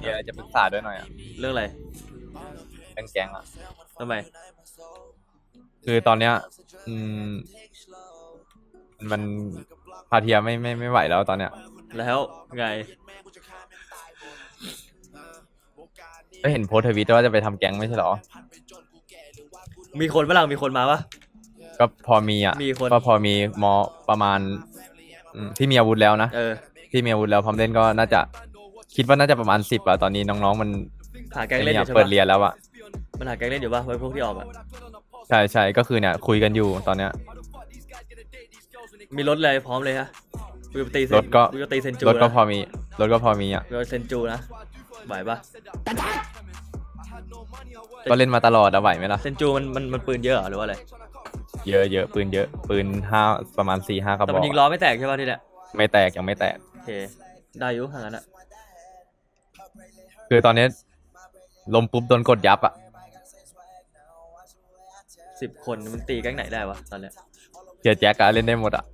เดี๋ยวจะปรึกษาด้วยหน่อยอะเรื่องอะไรเรื่องแก๊งอะ ทำไม คือตอนเนี้ย อืม มันพาเทียไม่ไม่ไม่ไหวแล้วตอนเนี้ยแล้วไง ก็เห็นโพสต์ทวิตว่าจะไปทำแก๊งไม่ใช่เหรอ มีคนฝรั่งมีคนมาปะ ก็พอมีอะ มีคน ก็พอมีมอประมาณอืมที่มีอาวุธแล้วนะ เออ ที่มีอาวุธแล้วพร้อมเล่นก็น่าจะ คิดว่าน่าจะประมาณสิบอะตอนนี้น้องๆมันหาแก๊งเล่นอไอ้ยู่ใช่เปิดปะเรียนแล้วอะมันหาแก๊งเล่นอยู่ปะไว้พวกที่ออกอะใช่ใช่ก็คือเนี่ยคุยกันอยู่ตอนเนี้ย มีรถเลยพร้อมเลยฮะกูจะตีเซนรถก็ กูจะตีเซนจูรถก็นะพอมีรถก็พอมีอะกูจะเซนจูนะไหวปะก็เล่นมาตลอดอะไหวไหมล่ะเซนจูมันมันมันปืนเยอะเหรอหรือว่าอะไรเยอะเยอะปืนเยอะปืนห้าประมาณสี่ห้ากระบแต่อมันกยิงล้อไม่แตกใช่ปะที่เนี่ยไม่แตกยังไม่แตกโอเคได้อยุทางนั้นอะ คือตอนนี้ลมปุ๊บโดนกดยับอะสิบคนมันตีแก๊งไหนได้วะตอนเนี้ยเจียแจ็คอะเล่นได้หมดอะ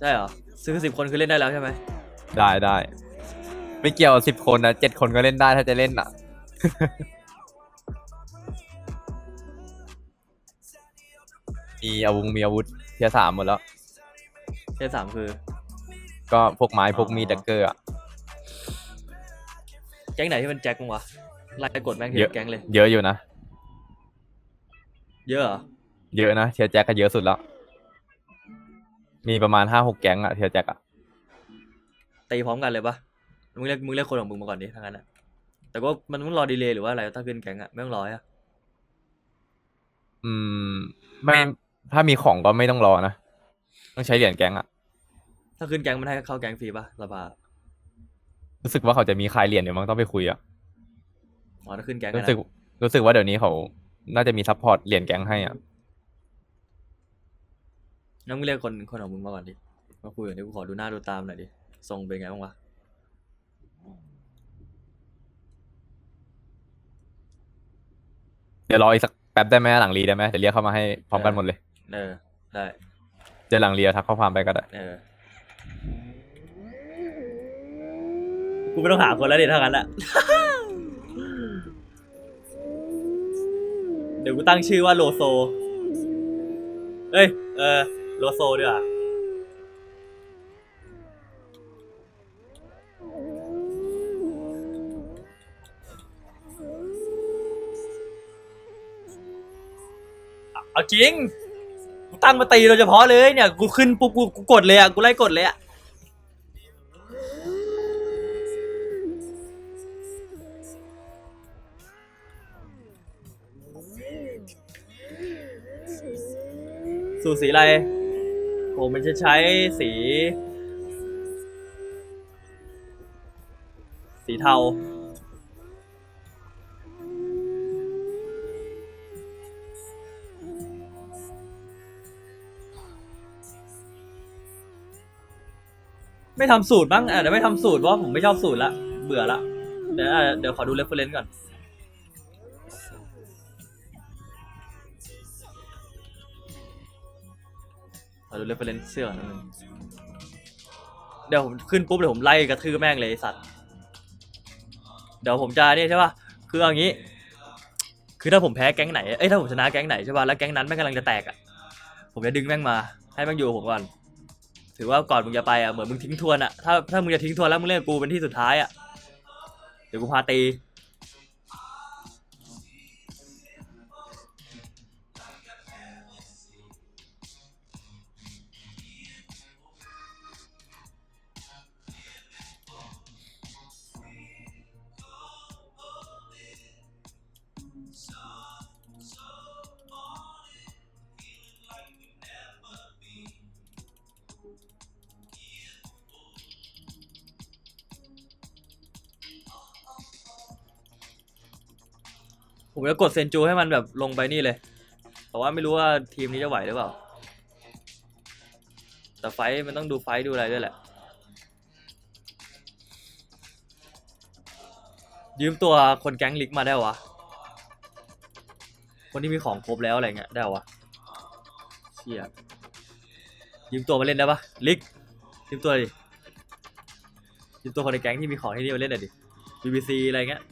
ได้เหรอซื้อสิบคนคือเล่นได้แล้วใช่ไหมได้ได้ไม่เกี่ยวสิบคนนะเจ็ดคนก็เล่นได้ถ้าจะเล่นอะมีอาวุธมีอาวุธเทียร์สามหมดแล้วเทียสามคือ ก็พวกไม้พวกมีดดักเกอร์อะ แก๊งไหนที่มันแจ็คมั้งวะไล่กดแม่งทีเยอะละแก๊งเลย เยอะอยู่นะ เยอะเหรอเยอะนะเทียร์แจ็คก็เยอะสุดแล้ว มีประมาณห้าหกแก๊งอะเทียร์แจ็คอะตีพร้อมกันเลยปะมึงเรียกมึงเรียกคนของมึงมาก่อนดิทางนั้นอะแต่ก็มันต้องรอดีเลย์หรือว่าอะไรถ้าขึ้นแก๊งอะไม่ต้องรออะอืม ไม่ถ้ามีของก็ไม่ต้องรอนะ ต้องใช้เหรียญแก๊งอะถ้าขึ้นแก๊งมันให้เข้าแก๊งฟรีปะสภา รู้สึกว่าเขาจะมีคลายเหรียญเดี๋ยวมั้งต้องไปคุยอะอ๋อถ้าขึ้นแก๊งอะรู้นะสึก รู้สึกว่าเดี๋ยวนี้เขา น่าจะมีซัพพอร์ตเหรียญแก๊งให้อะงั้นมึงเรียกคนคนของมึงมาก่อนดิมาคุยกันดิกูขอดูหน้าดูตามหน่อยดิทรงเป็นไงบ้างวะเดี๋ยวรออีกสักแป๊บได้ไหมหลังรีได้ไหมเดี๋ยวเรียกเข้ามาให้พร้อมกันหมดเลย เออ ได้ เดี๋ยวหลังเรียทักข้อความไปก็ได้ เออ กูไม่ต้องหาคนแล้วเดิถ้างั้นอะเดี๋ยวกูตั้งชื่อว่าโลโซ เอ้ย เออ โลโซดีกว่าเอาเอาจริง กูตั้งมาตีโดยเฉพาะเลยเนี่ย กูขึ้นปุ๊บกูกูกดเลยอะ กูไล่กดเลยอะ สูตรสีอะไรผมมันจะใช้สี สีเทา ไม่ทำสูตรบ้างเดี๋ยวไม่ทำสูตรเพราะผมไม่ชอบสูตรละ เบื่อละ เดี๋ยวเดี๋ยวขอดูเรฟเฟรนซ์ก่อน ขอดูเรฟเฟรนซ์เสื้อก่อนนิดนึงเดี๋ยวผมขึ้นปุ๊บเดี๋ยวผมไล่กระทืบแม่งเลยไอ้สัตว์ เดี๋ยวผมจะนี่ใช่ป่ะ คือเอางี้ คือถ้าผมแพ้แก๊งไหน เอ้ยถ้าผมชนะแก๊งไหนใช่ป่ะ แล้วแก๊งนั้นแม่งกำลังจะแตกอะ ผมจะดึงแม่งมา ให้แม่งอยู่กับผมก่อน ถือว่าก่อนมึงจะไปอะ เหมือนมึงทิ้งทวนอะ ถ้าถ้ามึงจะทิ้งทวนแล้วมึงเล่นกับกูเป็นที่สุดท้ายอะ เดี๋ยวกูพาตี ผมจะกดเซนจูให้มันแบบลงไปนี่เลย แต่ว่าไม่รู้ว่าทีมนี้จะไหวหรือเปล่า แต่ไฟมันต้องดูไฟดูอะไรด้วยแหละ ยืมตัวคนแก๊งลิกมาได้วะ คนที่มีของครบแล้วอะไรเงี้ยได้วะเชี่ยยืมตัวมาเล่นได้ปะลิกยืมตัวดิยืมตัวคนในแก๊งที่มีของที่นี่มาเล่นหน่อยดิ BBC อะไรเงี้ย